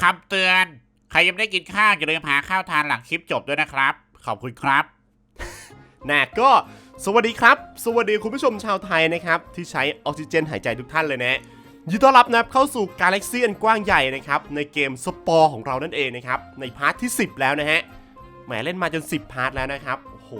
คำเตือน ใครยังไม่ได้กินข้าวอย่าลืมหาข้าวทานหลังคลิปจบด้วยนะครับ ขอบคุณครับ นะก็สวัสดีครับ สวัสดีคุณผู้ชมชาวไทยนะครับ ที่ใช้ออกซิเจนหายใจทุกท่านเลยนะยินดีต้อนรับนะครับเข้าสู่กาแล็กซี่อันกว้างใหญ่นะครับในเกมสปอร์ของเรานั่นเองนะครับในพาร์ทที่ 10 แล้วนะฮะแหมเล่นมาจน 10 พาร์ทแล้วนะครับโอ้โห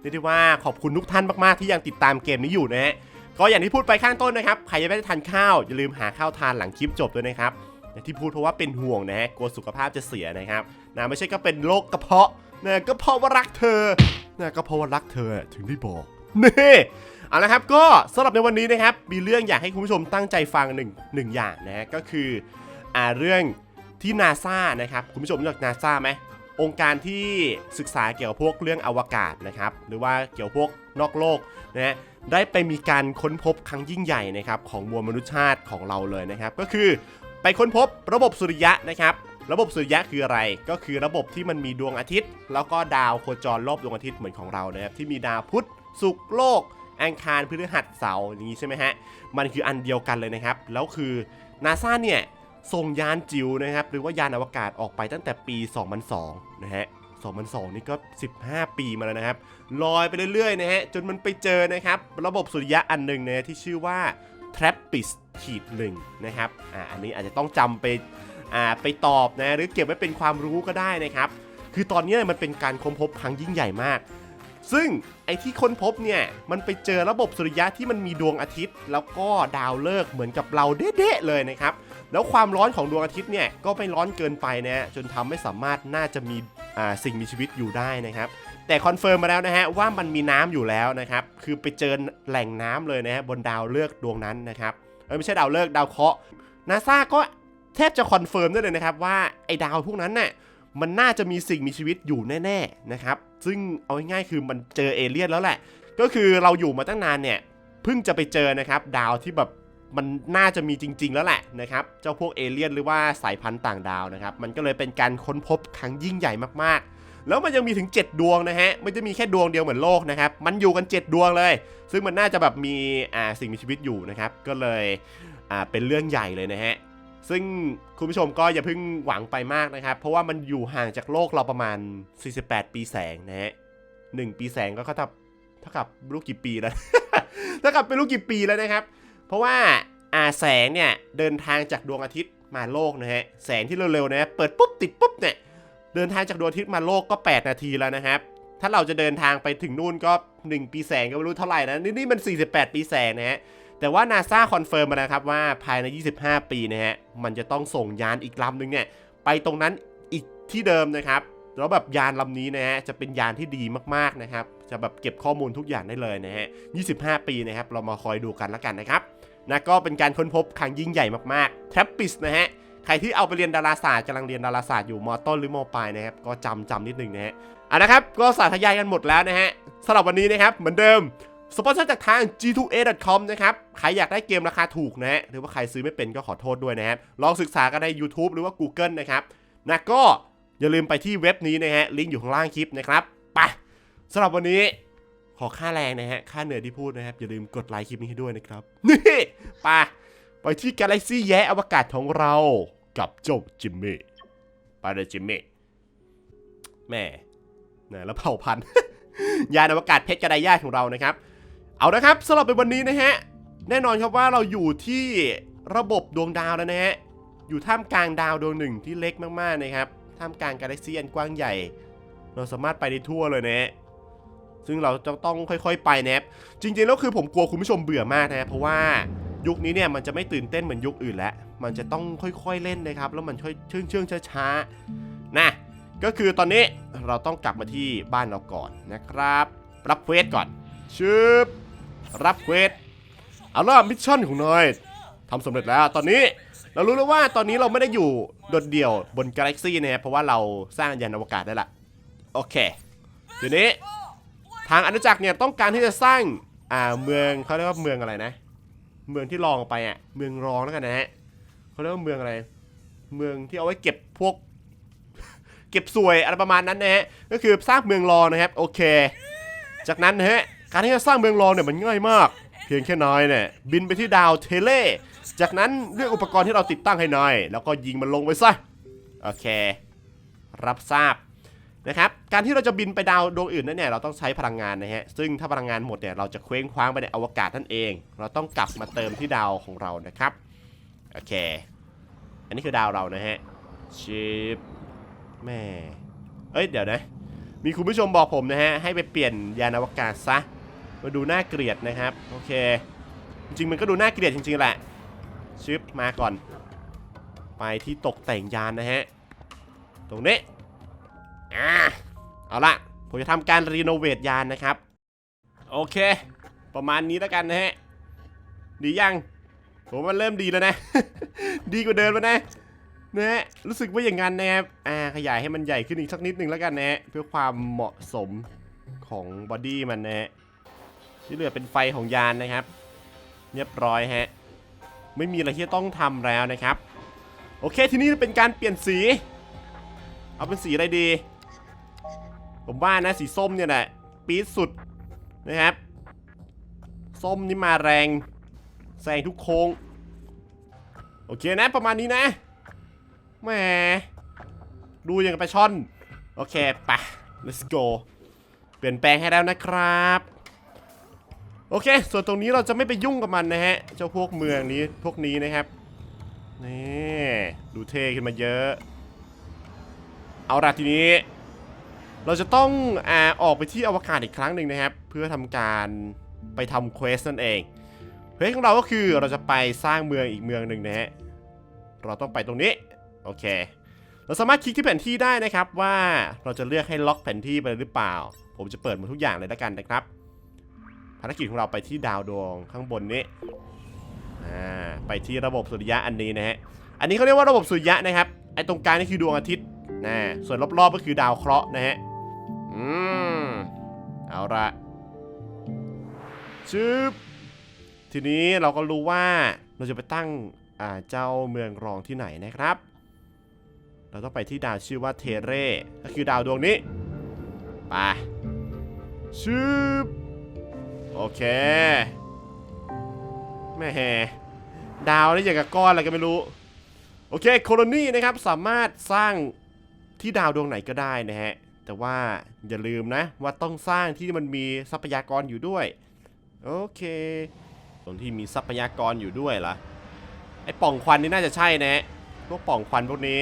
เรียกได้ว่าขอบคุณทุกท่านมากๆที่ยังติดตามเกมนี้อยู่นะฮะก็อย่างที่พูดไปข้างต้นนะครับใครยังไม่ได้ทานข้าวอย่าลืมหาข้าวทานหลังคลิปจบด้วยนะครับ อย่างที่พูดเพราะว่าเป็นห่วงนะฮะกลัวสุขภาพจะเสียนะครับนะไม่ใช่ก็เป็นโรคกระเพาะนะก็เพราะว่ารักเธอนะก็เพราะว่ารักเธอถึงได้บอกนี่เอาละครับก็สำหรับในวันนี้นะครับ มีเรื่องอยากให้คุณผู้ชมตั้งใจฟังหนึ่งหนึ่งอย่างนะก็คืออ่าเรื่องที่นาซานะครับ คุณผู้ชมรู้จักนาซาไหมองค์การที่ศึกษาเกี่ยวกับพวกเรื่องอวกาศนะครับ หรือว่าเกี่ยวกับพวกนอกโลกนะฮะได้ไปมีการค้นพบครั้งยิ่งใหญ่นะครับของมวลมนุษยชาติของเราเลยนะครับ ก็คือ ไปค้นพบระบบสุริยะนะครับ ระบบสุริยะคืออะไร ก็คือระบบที่มันมีดวงอาทิตย์ แล้วก็ดาวโคจรรอบดวงอาทิตย์เหมือนของเรานะครับที่มีดาวพุธศุกร์โลก อังคารพฤหัสเสาร์อย่างนี้ใช่ไหมฮะมันคืออันเดียวกันเลยนะครับ แล้วคือนาซาเนี่ยส่งยานจิ๋วนะครับ หรือว่ายานอวกาศออกไปตั้งแต่ปี 2002 นะฮะ 2002 นี่ก็ 15 ปีมาแล้วนะครับ ลอยไปเรื่อยๆ นะฮะ จนมันไปเจอนะครับ ระบบสุริยะอันหนึ่งนะที่ชื่อว่า TRAPPIST ขีดหนึ่งนะครับอ่าอันนี้อาจจะต้องจำไปอ่าไปตอบนะหรือเก็บไว้เป็นความรู้ก็ได้นะครับ คือตอนนี้มันเป็นการค้นพบครั้งยิ่งใหญ่มาก ซึ่งไอ้ที่ค้นพบเนี่ยมันไปเจอระบบสุริยะที่มันมีดวงอาทิตย์ แล้วก็ดาวฤกษ์เหมือนกับเราเด๊ะๆเลยนะครับแล้วความร้อนของดวงอาทิตย์เนี่ยก็ไม่ร้อนเกินไปนะฮะจนทำให้สามารถน่าจะมีสิ่งมีชีวิตอยู่ได้นะครับ แต่คอนเฟิร์มมาแล้วนะฮะว่ามันมีน้ำอยู่แล้วนะครับ คือไปเจอแหล่งน้ำเลยนะฮะบนดาวฤกษ์ดวงนั้นนะครับไม่ใช่ดาวฤกษ์ดาวเคราะห์นาซาก็แทบจะคอนเฟิร์มได้เลยนะครับว่าไอ้ดาวพวกนั้นน่ะมันน่าจะมีสิ่งมีชีวิตอยู่แน่ๆนะครับ ซึ่งเอาง่ายๆคือมันเจอเอเลี่ยนแล้วแหละ ก็คือเราอยู่มาตั้งนานเนี่ยเพิ่งจะไปเจอนะครับดาวที่แบบมันน่าจะมีจริง ๆ แล้วแหละนะครับ เจ้าพวกเอเลี่ยนหรือว่าสายพันธุ์ต่างดาวนะครับ มันก็เลยเป็นการค้นพบครั้งยิ่งใหญ่มากๆ แล้วมันยังมีถึง 7 ดวงนะฮะไม่จะมีแค่ดวงเดียวเหมือนโลกนะครับมันอยู่กัน 7 ดวงเลย ซึ่งมันน่าจะแบบมีอ่าสิ่งมีชีวิตอยู่นะครับก็เลยอ่าเป็นเรื่องใหญ่เลยนะฮะซึ่งคุณผู้ชมก็อย่าเพิ่งหวังไปมากนะครับ เพราะว่ามันอยู่ห่างจากโลกเราประมาณ 48 ปีแสงนะฮะหนึ่งปีแสงก็เท่ากับเท่ากับไม่รู้กี่ปีแล้วเท่ากับไม่รู้กี่ปีแล้วนะครับ เพราะว่าอาแสงเนี่ยเดินทางจากดวงอาทิตย์มาโลกนะฮะแสงที่เร็วๆนะฮะเปิดปุ๊บติดปุ๊บเนี่ย เดินทางจากดวงอาทิตย์มาโลกก็ 8 นาทีแล้วนะครับ ถ้าเราจะเดินทางไปถึงนู่นก็ 1 ปีแสงก็ไม่รู้เท่าไหร่นะ นี่นี่มัน 48 ปีแสงนะฮะ แต่ว่านาซาคอนเฟิร์มมานะครับว่าภายใน 25 ปีนะฮะ มันจะต้องส่งยานอีกลำหนึ่งเนี่ยไปตรงนั้นอีกที่เดิมนะครับ แล้วแบบยานลำนี้นะฮะจะเป็นยานที่ดีมากๆนะครับ จะแบบเก็บข้อมูลทุกอย่างได้เลยนะฮะ 25 ปีนะครับ เรามาคอยดูกันแล้วกันนะครับนะก็เป็นการค้นพบครั้งยิ่งใหญ่มากๆ t r a p p i s นะฮะ ใครที่เอาไปเรียนดาราศาสตร์กำลังเรียนดาราศาสตร์อยู่มต้นหรือมปลายนะครับก็จำจำนิดนึงนะฮะอะนะครับก็สาธยายกันหมดแล้วนะฮะสำหรับวันนี้นะครับเหมือนเดิมสปอนเซอร์จากทาง g2a.com นะครับ ใครอยากได้เกมราคาถูกนะฮะ หรือว่าใครซื้อไม่เป็นก็ขอโทษด้วยนะครับ ลองศึกษากันใน YouTube หรือว่า Google นะครับนะก็อย่าลืมไปที่เว็บนี้นะฮะ ลิงก์อยู่ข้างล่างคลิปนะครับ ไปสำหรับวันนี้ขอค่าแรงนะฮะ ค่าเหนื่อยที่พูดนะครับ อย่าลืมกดไลค์คลิปนี้ให้ด้วยนะครับ นี่ไป ไปที่กาแล็กซี่แย่อวกาศของเรากับเจ้าจิมมี่ไปเลยจิมมี่แม่นะแล้วเผ่าพันธุ์ ยานอวกาศเพชรกระไดญาติของเรานะครับ เอานะครับสำหรับในวันนี้นะฮะ แน่นอนครับว่าเราอยู่ที่ระบบดวงดาวแล้วนะฮะ อยู่ท่ามกลางดาวดวงหนึ่งที่เล็กมากๆนะครับ ท่ามกลางกาแล็กซี่อันกว้างใหญ่ เราสามารถไปได้ทั่วเลยนะฮะซึ่งเราจะต้องค่อยๆ ไปนะครับจริงๆแล้วคือผมกลัวคุณผู้ชมเบื่อมากนะเพราะว่า ยุคนี้เนี่ยมันจะไม่ตื่นเต้นเหมือนยุคอื่นแล้ว มันจะต้องค่อยๆเล่นนะครับ แล้วมันค่อยเชื่องเชื่องช้าๆนะก็คือตอนนี้เราต้องกลับมาที่บ้านเราก่อนนะครับ รับเควสก่อนชึบรับเควสเอาล่ะมิชชั่นของนายทำสำเร็จแล้วตอนนี้เรารู้แล้วว่าตอนนี้เราไม่ได้อยู่โดดเดี่ยวบนกาแล็กซี่นะครับเพราะว่าเราสร้างยานอวกาศได้ละโอเคทีนี้ทางอาณาจักรเนี่ยต้องการที่จะสร้างอ่าเมืองเขาเรียกว่าเมืองอะไรนะ เมืองที่รองไปอะเมืองรองแล้วกันนะฮะเขาเรียกว่าเมืองอะไร เมืองที่เอาไว้เก็บพวก เก็บสวยอะไรประมาณนั้นนะฮะก็คือสร้างเมืองรองนะครับโอเค จากนั้นนะฮะการที่จะสร้างเมืองรองเนี่ยมันง่ายมาก เพียงแค่นายเนี่ยบินไปที่ดาวเทเล จากนั้นเลือกอุปกรณ์ที่เราติดตั้งให้นายแล้วก็ยิงมันลงไปซะโอเค รับทราบ นะครับการที่เราจะบินไปดาวดวงอื่นนั้นเนี่ยเราต้องใช้พลังงานนะฮะซึ่งถ้าพลังงานหมดเนี่ยเราจะเคว้งคว้างไปในอวกาศนั่นเอง เราต้องกลับมาเติมที่ดาวของเรานะครับโอเค อันนี้คือดาวเรานะฮะชิปแม่เอ้ยเดี๋ยวนะมีคุณผู้ชมบอกผมนะฮะให้ไปเปลี่ยนยานอวกาศซะมาดูน่าเกลียดนะครับโอเค จริงๆมันก็ดูน่าเกลียดจริงๆแหละชิปมาก่อน ไปที่ตกแต่งยานนะฮะตรงนี้ อ่าเอาละผมจะทำการรีโนเวทยานนะครับ โอเค ประมาณนี้แล้วกันนะฮะ ดียังผมว่าเริ่มดีแล้วนะ ดีกว่าเดิมแล้วนะนะฮะรู้สึกว่าอย่างนั้นนะครับอ่าขยายให้มันใหญ่ขึ้นอีกสักนิดนึงแล้วกันนะฮะเพื่อความเหมาะสมของบอดี้มันนะฮะที่เหลือเป็นไฟของยานนะครับ เรียบร้อยฮะไม่มีอะไรที่ต้องทำแล้วนะครับ โอเคทีนี้เป็นการเปลี่ยนสี เอาเป็นสีอะไรดี ผมว่านะสีส้มเนี่ยแหละปี๊ดสุดนะครับ ส้มนี่มาแรงแซงทุกโค้ง โอเคนะประมาณนี้นะแหมดูอย่างกับปช่อน โอเคไป let's go เปลี่ยนแปลงให้แล้วนะครับ โอเค ส่วนตรงนี้เราจะไม่ไปยุ่งกับมันนะฮะ เจ้าพวกเมืองนี้พวกนี้นะครับ นี่ ดูเท่ขึ้นมาเยอะ เอาละทีนี้ เราจะต้องอาออกไปที่อวกาศอีกครั้งหนึ่งนะครับ เพื่อทำการไปทำเควสนั่นเองเควสของเราก็คือเราจะไปสร้างเมืองอีกเมืองหนึ่งนะฮะเราต้องไปตรงนี้โอเค เราสามารถคลิกที่แผนที่ได้นะครับว่าเราจะเลือกให้ล็อกแผนที่ไปหรือเปล่า ผมจะเปิดหมดทุกอย่างเลยแล้วกันนะครับภารกิจของเราไปที่ดาวดวงข้างบนนี้ไปที่ระบบสุริยะอันนี้นะฮะอันนี้เขาเรียกว่าระบบสุริยะนะครับไอ้ตรงกลางนี่คือดวงอาทิตย์นะส่วนรอบๆก็คือดาวเคราะห์นะฮะ อืม เอาละชึบทีนี้เราก็รู้ว่าเราจะไปตั้งอ่าเจ้าเมืองรองที่ไหนนะครับ เราต้องไปที่ดาวชื่อว่าเทเร่ก็คือดาวดวงนี้ไปชึบโอเคแม่ดาวนี่อย่างกับก้อนอะไรก็ไม่รู้ โอเคโคโลนีนะครับสามารถสร้างที่ดาวดวงไหนก็ได้นะฮะ แต่ว่าอย่าลืมนะว่าต้องสร้างที่มันมีทรัพยากรอยู่ด้วย โอเคตรงที่มีทรัพยากรอยู่ด้วยเหรอไอ้ป่องควันนี่น่าจะใช่นะพวกป่องควันพวกนี้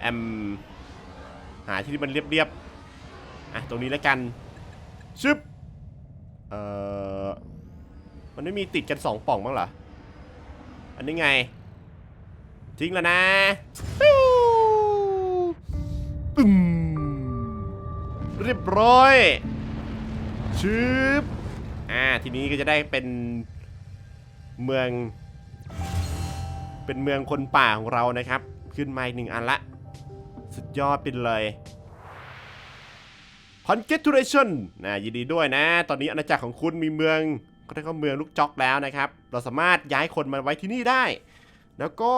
แอมหาที่ที่มันเรียบๆอะตรงนี้แล้วกันชึบเอ่อมันไม่มีติดกันสองป่องบ้างเหรออันนี้ไงทิ้งแล้วนะ เรียบร้อยชึบอ่าทีนี้ก็จะได้เป็นเมือง เป็นเมืองคนป่าของเรานะครับ ขึ้นมาอีกหนึ่งอันละ สุดยอดไปเลย Congratulation นะยินดีด้วยนะ ตอนนี้อาณาจักรของคุณมีเมืองเขาเรียกว่าเมืองลูกจอกแล้วนะครับ เราสามารถย้ายคนมาไว้ที่นี่ได้ แล้วก็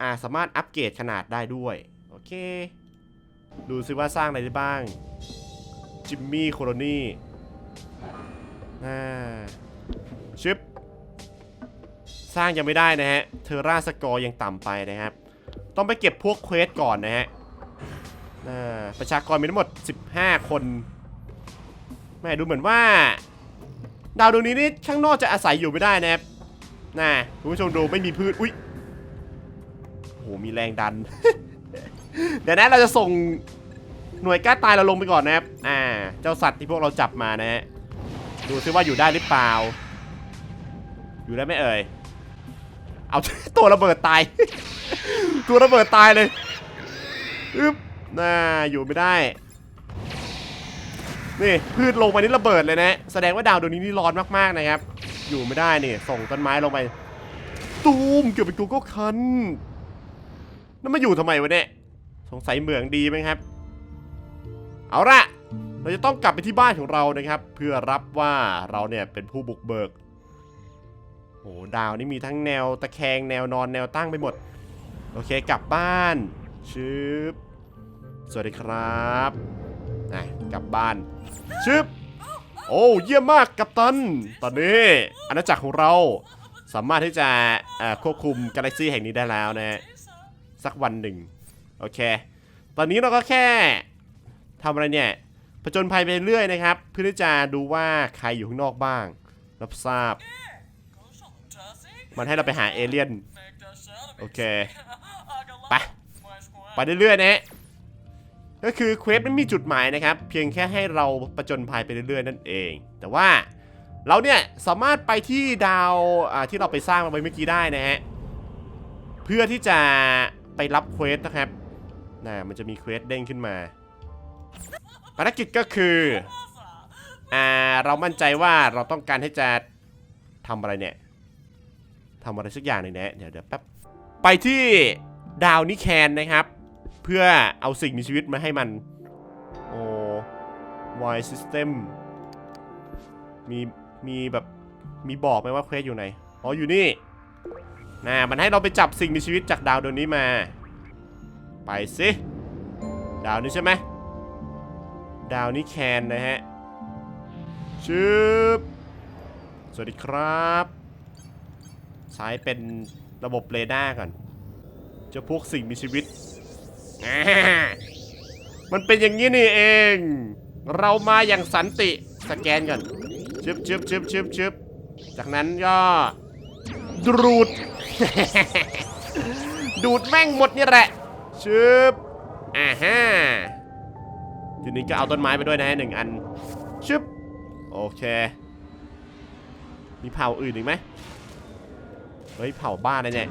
อ่าสามารถอัปเกรดขนาดได้ด้วย โอเค ดูซิว่าสร้างอะไรได้บ้าง จิมมี่โคโลนีอ่าชิป สร้างยังไม่ได้นะฮะ เทอร่าสกอร์ยังต่ำไปนะครับ ต้องไปเก็บพวกเควสก่อนนะฮะประชากรมีทั้งหมด 15 คนแม่ดูเหมือนว่า ดาวดวงนี้นี่ข้างนอกจะอาศัยอยู่ไม่ได้นะครับน่าคุณผู้ชมดูไม่มีพืช อุ๊ยโหมีแรงดัน เดี๋ยวนะเราจะส่ง หน่วยกล้าตายเราลงไปก่อนนะครับ อ่า เจ้าสัตว์ที่พวกเราจับมานะฮะ ดูซิว่าอยู่ได้หรือเปล่า อยู่ได้ไหมเอ่ย เอาตัวระเบิดตาย ตัวระเบิดตายเลยอึ๊บน่า อยู่ไม่ได้ นี่พืชลงไปนี่ระเบิดเลยนะ แสดงว่าดาวดวงนี้นี่ร้อนมากๆนะครับ อยู่ไม่ได้นี่ ส่งต้นไม้ลงไป ตูมเกือบเป็นกูก็คันนั่นมาอยู่ทำไมวะเนี่ย สงสัยเหมืองดีไหมครับ เอาละเราจะต้องกลับไปที่บ้านของเรานะครับ เพื่อรับว่าเราเนี่ยเป็นผู้บุกเบิกโอ้ดาวนี่มีทั้งแนวตะแคงแนวนอนแนวตั้งไปหมด โอเคกลับบ้านชึบสวัสดีครับอะกลับบ้านชึบโอ้เยี่ยมมากกัปตัน ตอนนี้อาณาจักรของเราสามารถที่จะควบคุมกาแล็กซี่แห่งนี้ได้แล้วนะฮะสักวันหนึ่ง โอเค ตอนนี้เราก็แค่ ทำอะไรเนี่ยผจญภัยไปเรื่อยนะครับ เพื่อที่จะดูว่าใครอยู่ข้างนอกบ้าง รับทราบ มันให้เราไปหาเอเลี่ยน โอเค ไป ไปเรื่อยๆนะฮะก็คือเควสไม่มีจุดหมายนะครับ เพียงแค่ให้เราประจนภัยไปเรื่อยๆนั่นเอง แต่ว่าเราเนี่ยสามารถไปที่ดาวที่เราไปสร้างมาไว้เมื่อกี้ได้นะฮะ เพื่อที่จะไปรับเควสนะครับน่ะมันจะมีเควสเด้งขึ้นมา ภารกิจก็คืออ่าเรามั่นใจว่าเราต้องการให้จะทำอะไรเนี่ยทำอะไรสักอย่างหนึ่งนะเดี๋ยวเดี๋ยวแป๊บไปที่ดาวนิแคนนะครับ เพื่อเอาสิ่งมีชีวิตมาให้มัน โอ้วายซิสเต็มมีมีแบบมีบอกไหมว่าเควสอยู่ไหน อ๋ออยู่นี่นะมันให้เราไปจับสิ่งมีชีวิตจากดาวดวงนี้มา ไปสิ ดาวนี้ใช่ไหม ดาวนี้แคนนะฮะชึบสวัสดีครับใช้เป็นระบบเรดาร์ก่อนจะพวกสิ่งมีชีวิต มันเป็นอย่างนี้นี่เอง เรามาอย่างสันติสแกนก่อนชึบชึบชึบชึบชึบจากนั้นก็ดูด ดูดแม่งหมดนี่แหละชึบอ่าฮะ ทีนี้ก็เอาต้นไม้ไปด้วยนะหนึ่งอันชึบโอเค มีเผ่าอื่นอีกไหมเฮ้ยเผ่าบ้านเลยเนี่ย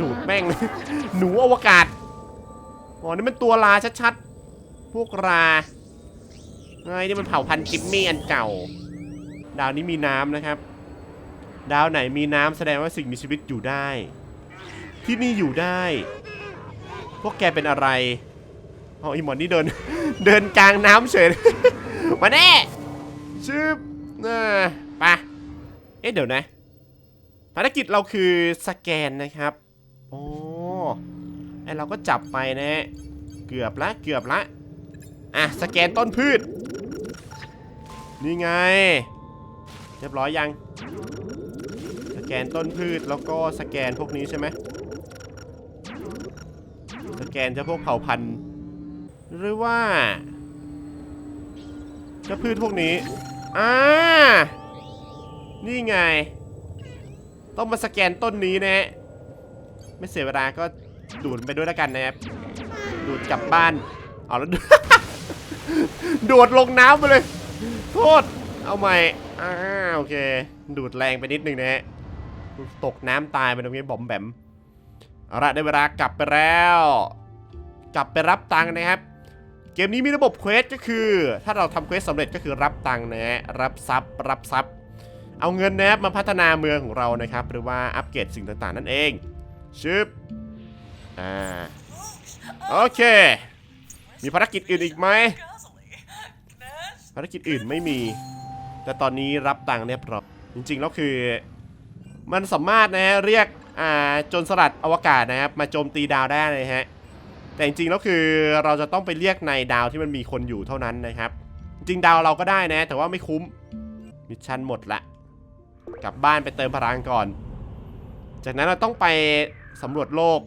ดูดแม่ง หนูอวกาศอ๋อนี่มันตัวลาชัดๆ พวกราไงนี่มันเผ่าพันธุ์จิมมี่อันเก่า ดาวนี้มีน้ำนะครับ ดาวไหนมีน้ำแสดงว่าสิ่งมีชีวิตอยู่ได้ ที่นี่อยู่ได้ พวกแกเป็นอะไร อ๋ออีหมอนนี่เดิน เดินกลางน้ำเฉย มาแน่ชื่อน่าไปะเอ๊ะเดี๋ยวนะ ภารกิจเราคือสแกนนะครับ โอ้ไอเราก็จับไปนะฮะ เกือบละ เกือบละ อะ สแกนต้นพืช นี่ไง เรียบร้อยยัง สแกนต้นพืชแล้วก็สแกนพวกนี้ใช่ไหม สแกนเจ้าพวกเผ่าพันธุ์ หรือว่าเจ้าพืชพวกนี้ อ่า นี่ไง ต้องมาสแกนต้นนี้นะ ไม่เสียเวลาก็ดูดไปด้วยแล้วกันนะครับ ดูดกลับบ้าน เอาแล้วโดดลงน้ำไปเลย โทษ เอาใหม่ อ่า โอเค ดูดแรงไปนิดนึงนะฮะ ตกน้ำตายไปตรงนี้บอมแบม เอาละได้เวลากลับไปแล้ว กลับไปรับตังค์นะครับ เกมนี้มีระบบเควสก็คือ ถ้าเราทำเควสสำเร็จก็คือรับตังค์นะฮะรับทรัพย์ รับทรัพย์ เอาเงินนะครับมาพัฒนาเมืองของเรานะครับ หรือว่าอัปเกรดสิ่งต่างๆ นั่นเองชึบอ่าโอเค มีภารกิจอื่นอีกไหมภารกิจอื่นไม่มี แต่ตอนนี้รับตังค์เรียบร้อยจริงๆแล้วคือ มันสามารถนะฮะเรียกอ่าจนสลัดอวกาศนะครับมาโจมตีดาวได้เลยฮะ แต่จริงๆแล้วคือเราจะต้องไปเรียกในดาวที่มันมีคนอยู่เท่านั้นนะครับ จริงดาวเราก็ได้นะ แต่ว่าไม่คุ้มมิชชั่นหมดละกลับบ้านไปเติมพลังก่อน จากนั้นเราต้องไปสำรวจโลก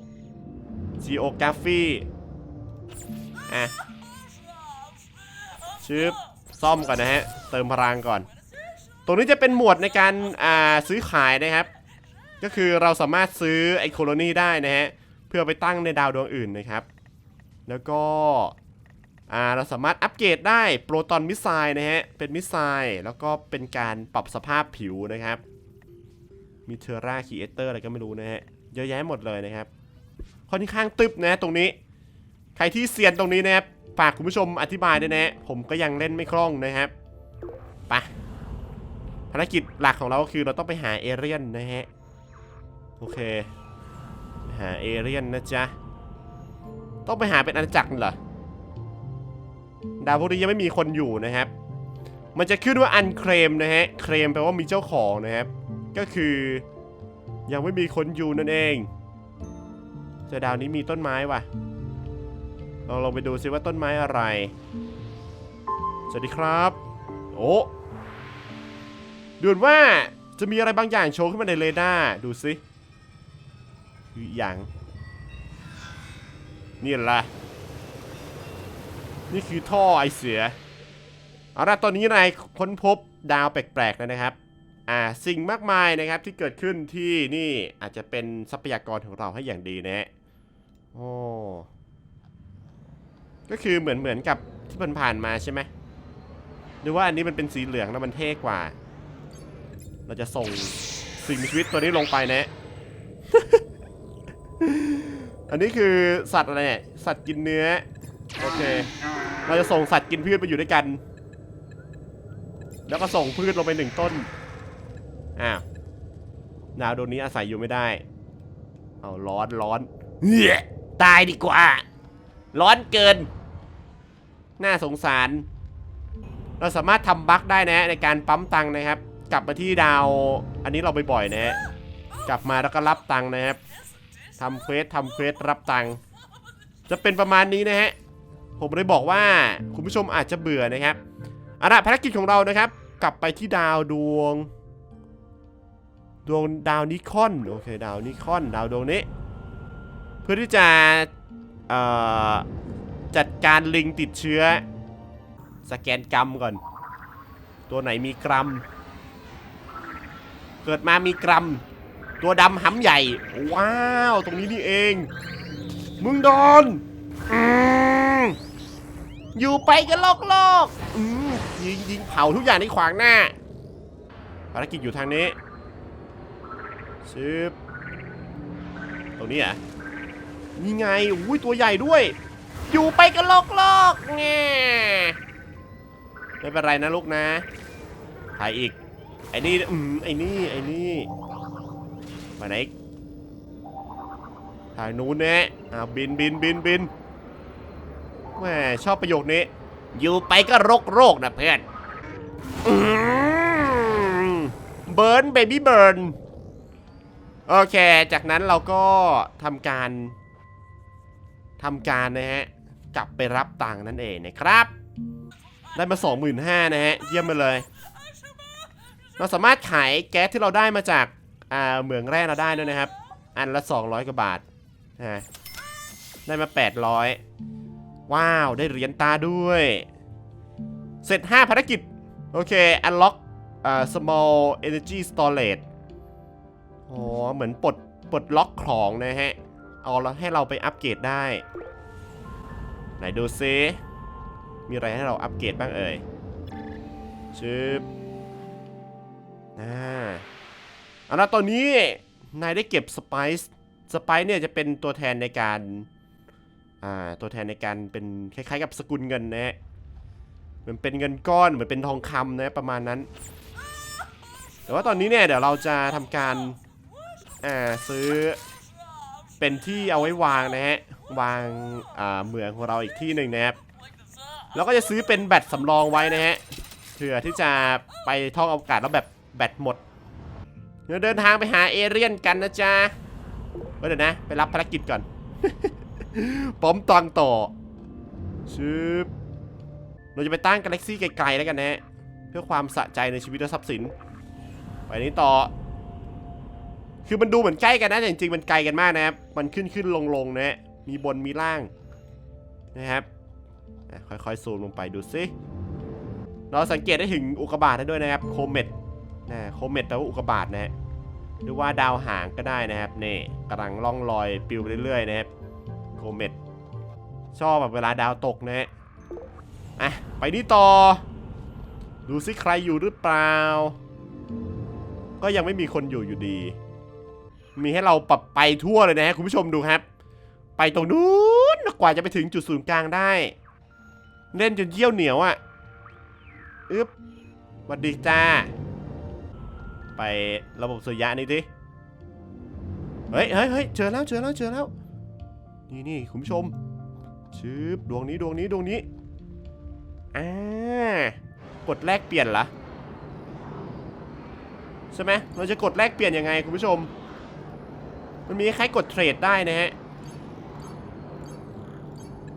Geography อะชึบซ่อมก่อนนะฮะ เติมพลังก่อน ตรงนี้จะเป็นหมวดในการอ่าซื้อขายนะครับ ก็คือเราสามารถซื้อไอโคโลนีได้นะฮะ เพื่อไปตั้งในดาวดวงอื่นนะครับ แล้วก็่าเราสามารถอัปเกรดได้โปรตอนมิสไซล์นะฮะ เป็นมิสไซล์แล้วก็เป็นการปรับสภาพผิวนะครับ มีเทอร่าคีเอเตอร์อะไรก็ไม่รู้นะฮะ เยอะแยะหมดเลยนะครับ ค่อนข้างตึบนะตรงนี้ ใครที่เซียนตรงนี้นะครับฝากคุณผู้ชมอธิบายด้วยนะฮะผมก็ยังเล่นไม่คล่องนะครับไปภารกิจหลักของเราก็คือเราต้องไปหาเอเรียนนะฮะ โอเค หาเอเรียนนะจ๊ะ ต้องไปหาเป็นอาณาจักรเหรอ ดาวพวกนี้ยังไม่มีคนอยู่นะครับ มันจะขึ้นว่าอันเคลมนะฮะ เคลมแปลว่ามีเจ้าของนะครับ ก็คือยังไม่มีคนอยู่นั่นเองแต่ดาวนี้มีต้นไม้ว่ะลองลองไปดูซิว่าต้นไม้อะไร สวัสดีครับ โอ้ดูนว่าจะมีอะไรบางอย่างโชว์ขึ้นมาในเรดาร์ดูซิอย่าง นี่แหละ นี่คือท่อไอเสือเอาละตอนนี้นายค้นพบดาวแปลกๆแล้วนะครับ อ่า สิ่งมากมายนะครับที่เกิดขึ้นที่นี่อาจจะเป็นทรัพยากรของเราให้อย่างดีนะฮะโอ้ก็คือเหมือนเหมือนกับที่มันผ่านมาใช่ไหมหรือว่าอันนี้มันเป็นสีเหลืองแล้วมันเท่กว่า เราจะส่งสิ่งมีชีวิตตัวนี้ลงไปนะ อันนี้คือสัตว์อะไรเนี่ย สัตว์กินเนื้อ โอเค เราจะส่งสัตว์กินพืชไปอยู่ด้วยกัน แล้วก็ส่งพืชลงไปหนึ่งต้น อ้าว ดาวดวงนี้อาศัยอยู่ไม่ได้ เอาร้อนร้อนเฮ้ยตายดีกว่า ร้อนเกิน น่าสงสาร เราสามารถทำบั๊กได้นะ ในการปั๊มตังนะครับ กลับมาที่ดาว อันนี้เราบ่อยๆนะฮะกลับมาแล้วก็รับตังนะครับ ทำเควสทำเควสรับตังค์จะเป็นประมาณนี้นะฮะ ผมเลยบอกว่าคุณผู้ชมอาจจะเบื่อนะครับอาละภารกิจของเรานะครับ กลับไปที่ดาวดวง ดวงดาวนิคอนโอเคดาวนิคอนดาวดวงนี้ เพื่อที่จะจัดการลิงติดเชื้อ สแกนกรรมก่อน ตัวไหนมีกรัม เกิดมามีกรัม ตัวดำหำใหญ่ ว้าว ตรงนี้นี่เอง มึงโดนออยู่ไปกันโลกโลกยิงยิงเผาทุกอย่างที่ขวางหน้าภารกิจอยู่ทางนี้ชึบตรงนี้อะนี่ไงอุ้ยตัวใหญ่ด้วย อยู่ไปกันโลกโลกแง่ไม่เป็นไรนะลูกนะถ่ายอีกไอ้นี่อืมไอ้นี่ไอ้นี่ มาไหนอีกถ่ายนู้นแนะอ่าบินบินบินบินแหมชอบประโยคนี้ อยู่ไปก็โรคโรคนะเพื่อนเบิร์นเบบี้เบิร์นโอเค จากนั้นเราก็ทำการทำการนะฮะ กลับไปรับตังค์นั่นเองนะครับ ได้มา 25,000นะฮะ เยี่ยมไปเลย เราสามารถขายแก๊สที่เราได้มาจาก อ่าเหมืองแร่เราได้ด้วยนะครับ อันละ 200 กว่าบาทนะฮะได้มา 800 ว้าวได้เหรียญตาด้วย เสร็จ 5 ภารกิจ โอเค unlock อ่า small energy storage อ๋อเหมือนปลดปลดล็อกของนะฮะ เอาแล้วให้เราไปอัปเกรดได้ ไหนดูซิมีอะไรให้เราอัปเกรดบ้างเอ่ยชึบอ่า อาละตอนนี้นายได้เก็บสไปซ์สไปซ์เนี่ยจะเป็นตัวแทนในการอ่าตัวแทนในการเป็นคล้ายๆกับสกุลเงินนะฮะเหมือนเป็นเงินก้อนเหมือนเป็นทองคำนะประมาณนั้น แต่ว่าตอนนี้เนี่ยเดี๋ยวเราจะทำการอ่าซื้อเป็นที่เอาไว้วางนะฮะวางอ่าเหมืองของเราอีกที่หนึ่งนะครับแล้วก็จะซื้อเป็นแบตสำรองไว้นะฮะเผื่อที่จะไปท่องอวกาศแล้วแบบแบตหมด เดี๋ยวเดินทางไปหาเอเรียนกันนะจ๊ะเดี๋ยวนะ ไปรับภารกิจก่อนป้อมตังต่อชึบเราจะไปตั้งกาแล็กซี่ไกลๆแล้วกันนะ เพื่อความสะใจในชีวิตและทรัพย์สิน ไปนี้ต่อ คือมันดูเหมือนใกล้กันนะแต่จริงๆมันไกลกันมากนะครับ มันขึ้นขึ้นลงลงๆนะฮะมีบนมีล่าง นะครับค่อยๆซูมลงไปดูสิเราสังเกตได้ถึงอุกกาบาตได้ด้วยนะครับ โคเมตนะโคเมตแปลว่าอุกกาบาตนะฮะ หรือว่าดาวหางก็ได้นะครับนี่กำลังล่องลอยปลิวไปเรื่อยๆนะครับโคเมตชอบแบบเวลาดาวตกนะฮะอะไปนี่ต่อ ดูสิใครอยู่หรือเปล่า ก็ยังไม่มีคนอยู่อยู่ดี มีให้เราปรับไปทั่วเลยนะฮะคุณผู้ชมดูครับ ไปตรงนู้นกว่าจะไปถึงจุดศูนย์กลางได้ เล่นจนเยี่ยวเหนียวอะ่ะอึ๊บสวัสดีจ้า ไประบบสุริยะนี่ดิเฮ้ยเฮ้ยเฮ้ยเจอแล้วเจอแล้วเจอแล้ว นี่นี่คุณผู้ชมชืบดวงนี้ดวงนี้ดวงนี้อ่ากดแลกเปลี่ยนเหรอใช่ไหมเราจะกดแลกเปลี่ยนยังไงคุณผู้ชม มันมีคล้ายกดเทรดได้นะฮะ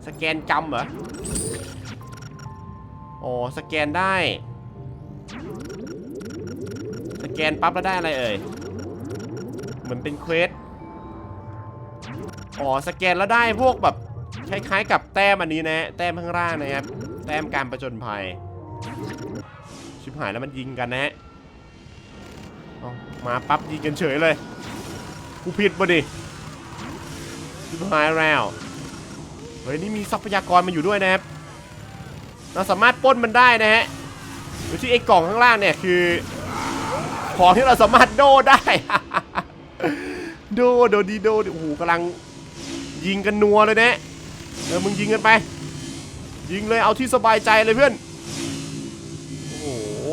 สแกนกรรมเหรออ๋อสแกนได้ แกนปั๊บแล้วได้อะไรเอ่ย เหมือนเป็นเควส อ๋อสแกนแล้วได้พวกแบบคล้ายๆกับแต้มอันนี้นะ แต้มข้างล่างนะครับ แต้มการประจนภัย ชิบหายแล้วมันยิงกันนะฮะเอมาปั๊บยิงกันเฉยเลย กูผิดป่ะดิชิบหายแล้ว เฮ้ยนี่มีทรัพยากรมาอยู่ด้วยนะครับ เราสามารถป้นมันได้นะฮะโดยที่ไอ้กล่องข้างล่างเนี่ยคือ ของที่เราสามารถโดได้ โดโดดีโดโอ้โหกำลังยิงกันนัวเลยเนะเออมึงยิงกันไป ยิงเลยเอาที่สบายใจเลยเพื่อน โอ้โห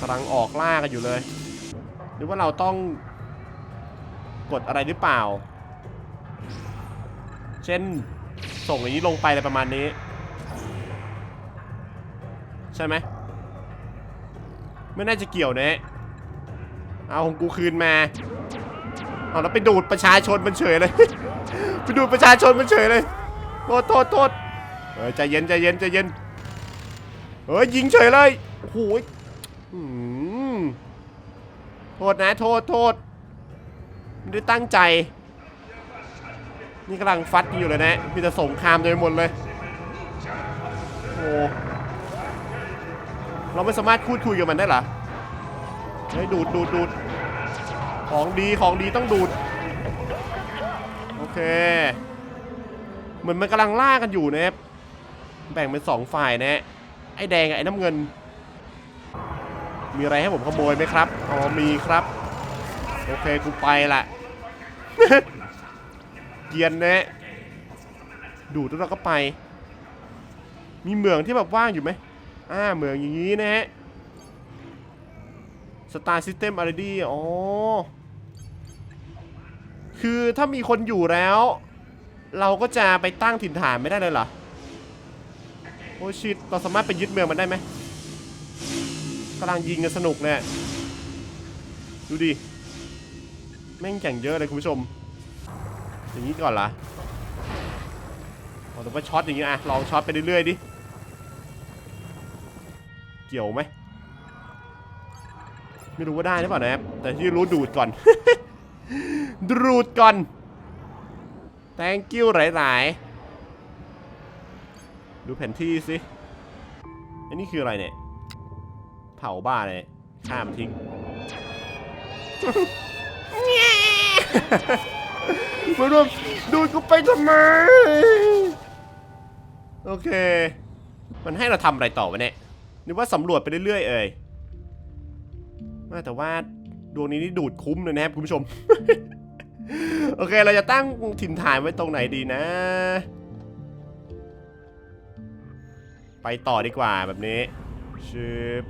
กำลังออกล่ากันอยู่เลย หรือว่าเราต้องกดอะไรหรือเปล่า เช่นส่งอย่างนี้ลงไปอะไรประมาณนี้ ใช่ไหม ไม่น่าจะเกี่ยวนะเอาของกูคืนมาเอาแล้วไปดูดประชาชนมันเฉยเลย ไปดูดประชาชนมันเฉยเลยโทษโทษโทษเออใจเย็นใจเย็นใจเย็นเฮ้ยยิงเฉยเลยโอ้โหยโทษนะโทษโทษไม่ได้ตั้งใจ นี่กำลังฟัดกันอยู่เลยนะมีแต่สงครามเต็มหมดเลยโอ้ เราไม่สามารถพูดคุยกับมันได้หรอเฮ้ยดูดดูดดูดของดีของดีต้องดูด โอเค เหมือนมันกำลังล่ากันอยู่นะครับแบ่งเป็นสองฝ่ายนะ ไอ้แดงกับไอ้น้ำเงิน มีอะไรให้ผมขโมยไหมครับ อ๋อมีครับ โอเคกูไปละเกียนนะฮะดูดแล้วเราก็ไป มีเหมืองที่แบบว่างอยู่ไหม อ่าเมืองอย่างนี้นะฮะ Star System a r eady อ๋อ คือถ้ามีคนอยู่แล้ว เราก็จะไปตั้งถิ่นฐานไม่ได้เลยเหรอ โอ้ชิตเราสามารถไปยึดเมืองมันได้ไหมกำลังยิงกันสนุกเนี่ย ดูดิ แม่งแข่งเยอะเลยคุณผู้ชม อย่างนี้ก่อนละเอาแต่ว่าช็อตอย่างนี้อะลองช็อตไปเรื่อยๆดิ เกี่ยวไหมไม่รู้ว่าได้หรือเปล่านะครับแต่ที่รู้ดูดก่อน ดูดก่อน thank you หลายๆ ดูแผนที่สิอันนี้คืออะไรเนี่ย เผาบ้าเลยข้ามทิ้งมาดูดูดกูไปทำไม โอเค มันให้เราทำอะไรต่อวะเนี่ย นึกว่าสำรวจไปเรื่อยๆเอ่ยว่าแต่ว่าดวงนี้นี่ดูดคุ้มเลยนะครับคุณผู้ชม โอเคเราจะตั้งถิ่นฐานไว้ตรงไหนดีนะ ไปต่อดีกว่าแบบนี้ชิบ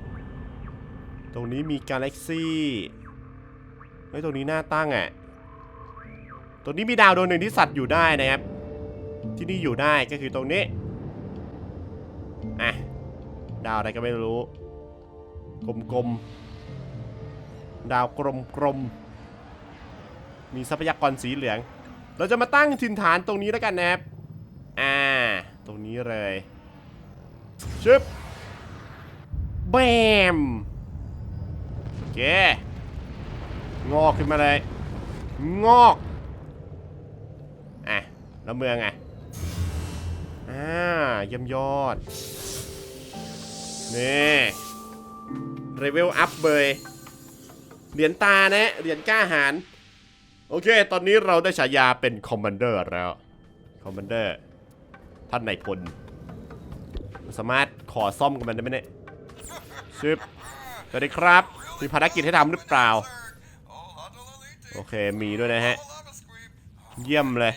ตรงนี้มีกาแล็กซี่เฮ้ตรงนี้น่าตั้งอะตรงนี้มีดาวดวงหนึ่งที่สัตว์อยู่ได้นะครับ ที่นี่อยู่ได้ก็คือตรงนี้อะ ดาวอะไรก็ไม่รู้ กลมๆ ดาวกลมๆ มีทรัพยากรสีเหลือง เราจะมาตั้งถิ่นฐานตรงนี้แล้วกันนะครับ อ่า ตรงนี้เลย ชึบ แบม โอเค งอกขึ้นมาเลย งอก อะ แล้วเมืองไงอ่าเยี่ยมยอด นี่เรเวลอัพเบยเหรียญตานะเหรียญกล้าหารโอเค ตอนนี้เราได้ฉายาเป็นคอมมานเดอร์แล้ว คอมมานเดอร์ ท่านนายพล สามารถขอซ่อมกับมันได้ไหมเนี่ยชึบสวัสดีครับ มีภารกิจให้ทำหรือเปล่า โอเค มีด้วยนะฮะ เยี่ยมเลย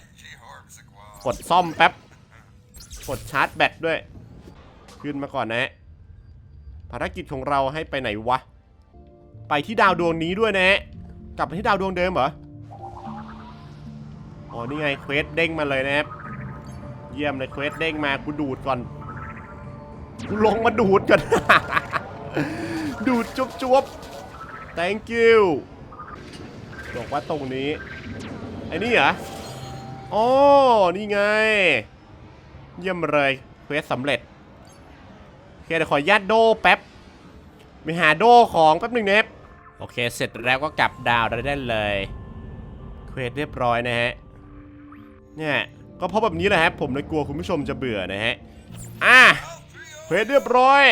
กดซ่อมแป๊บ กดชาร์จแบตด้วย ขึ้นมาก่อนนะฮะ ภารกิจของเราให้ไปไหนวะ ไปที่ดาวดวงนี้ด้วยนะฮะ กลับไปที่ดาวดวงเดิมเหรอ อ๋อนี่ไงเควสเด้งมาเลยนะครับ เยี่ยมเลยเควสเด้งมากูดูดก่อน กูลงมาดูดก่อน ดูดจุบจุบ thank you บอกว่าตรงนี้ ไอ้นี่เหรออ๋อนี่ไง เยี่ยมเลยเควสสำเร็จ เคเดี๋ยวขอยัดโดแป๊บไปหาโดของแป๊บหนึ่งเนฟโอเค เสร็จแล้วก็กลับดาวได้เลยเควสเรียบร้อยนะฮะเนี่ยก็เพราะแบบนี้แหละครับผมเลยกลัวคุณผู้ชมจะเบื่อนะฮะอะเควสเรียบร้อย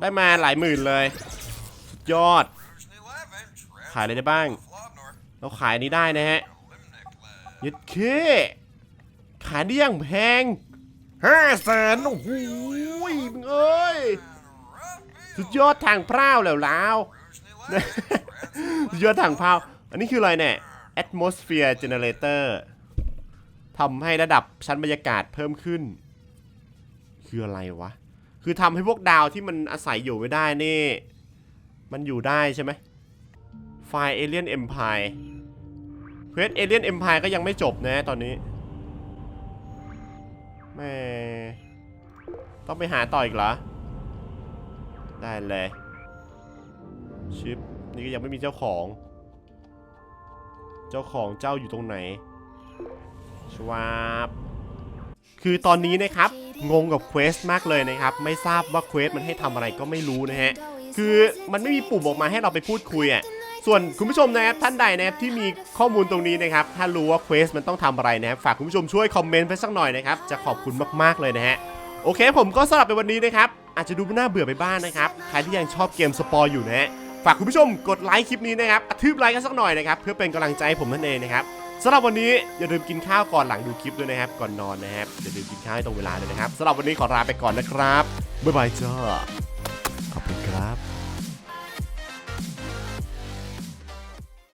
ได้มาหลายหมื่นเลยสุดยอด ขายอะไรได้บ้าง เราขายนนี้ได้นะฮะยึดเคขายได้อย่างแพง ห้าแสนโอ้โหมึงเอ้ย สุดยอดทางพร้าวแล้วลาวสุดยอดทางพร้าว อันนี้คืออะไรเนี่ย atmosphere generator ทำให้ระดับชั้นบรรยากาศเพิ่มขึ้น คืออะไรวะ คือทำให้พวกดาวที่มันอาศัยอยู่ไม่ได้นี่ มันอยู่ได้ใช่ไหมไฟเอเล์ Alien Empire เควส Alien Empire ก็ยังไม่จบนะตอนนี้ แม่ต้องไปหาต่ออีกเหรอ ได้เลย ชิป นี่ก็ยังไม่มีเจ้าของ เจ้าของเจ้าอยู่ตรงไหน ชวาบ คือตอนนี้นะครับ งงกับเควสมากเลยนะครับ ไม่ทราบว่าเควสมันให้ทำอะไรก็ไม่รู้นะฮะ คือมันไม่มีปุ่มออกมาให้เราไปพูดคุยอะ ส่วนคุณผู้ชมนะครับท่านใดนะครับที่มีข้อมูลตรงนี้นะครับถ้ารู้ว่าเควสมันต้องทำอะไรนะครับฝากคุณผู้ชมช่วยคอมเมนต์ไปสักหน่อยนะครับจะขอบคุณมากๆเลยนะฮะโอเค ผมก็สำหรับในวันนี้นะครับอาจจะดูน่าเบื่อไปบ้างนะครับใครที่ยังชอบเกมสปอร์อยู่นะฮะฝากคุณผู้ชมกดไลค์คลิปนี้นะครับกระทืบไลค์กันสักหน่อยนะครับเพื่อเป็นกำลังใจให้ผมนั่นเองนะครับสำหรับวันนี้อย่าลืมกินข้าวก่อนหลังดูคลิปด้วยนะครับ ก่อนนอนนะครับอย่าลืมกินข้าวให้ตรงเวลาเลยนะครับสำหรับวันนี้ขอลาไปก่อนนะครับบ๊ายบายจ้าขอบคุณครับ